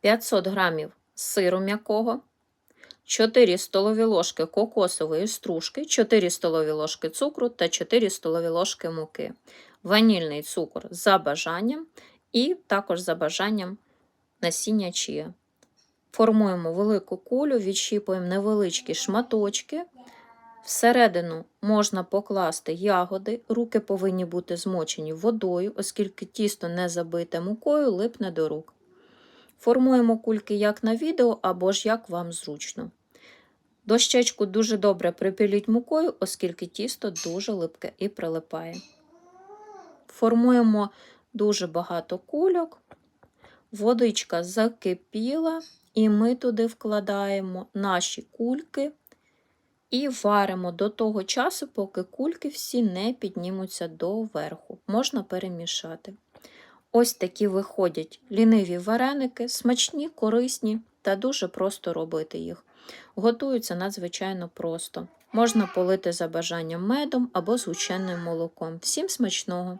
500 грамів сиру м'якого, 4 столові ложки кокосової стружки, 4 столові ложки цукру та 4 столові ложки муки, ванільний цукор за бажанням і також за бажанням насіння чія. Формуємо велику кулю, відщіпуємо невеличкі шматочки. Всередину можна покласти ягоди, руки повинні бути змочені водою, оскільки тісто не забите мукою, липне до рук. Формуємо кульки як на відео, або ж як вам зручно. Дощечку дуже добре припіліть мукою, оскільки тісто дуже липке і прилипає. Формуємо дуже багато кульок. Водичка закипіла, і ми туди вкладаємо наші кульки і варимо до того часу, поки кульки всі не піднімуться доверху. Можна перемішати. Ось такі виходять ліниві вареники, смачні, корисні та дуже просто робити їх. Готуються надзвичайно просто. Можна полити за бажанням медом або звичайним молоком. Всім смачного!